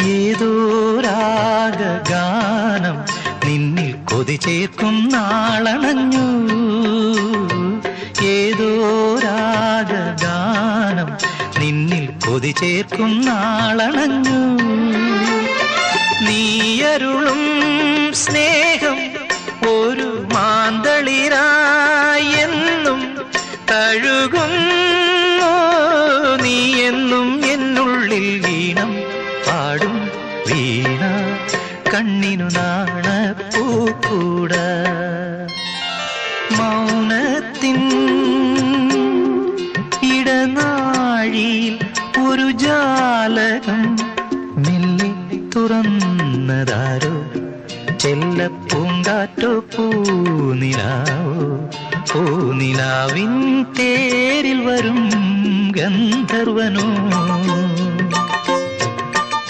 ഏതോ രാഗഗാനം നിന്നിൽ കൊതി ചേർക്കും നാളണഞ്ഞു. ഏതോ നിന്നിൽ കൊതി ചേർക്കും നാളണഞ്ഞു. നീയരുളും സ്നേഹം ഒരു മാന്തളിരായെന്നും തഴുകുന്നു പാടും. വീണ കണ്ണിനു നാണപ്പൂക്കൂട മൗനത്തിൻ ഇടനാഴിയിൽ ഒരു ജാലകം മെല്ലി തുറന്നതാരോ? ചെല്ല പൂങ്കാറ്റോ പൂനിലാവോ? പൂനിലാവിൻ തേരിൽ വരും ഗന്ധർവനോ?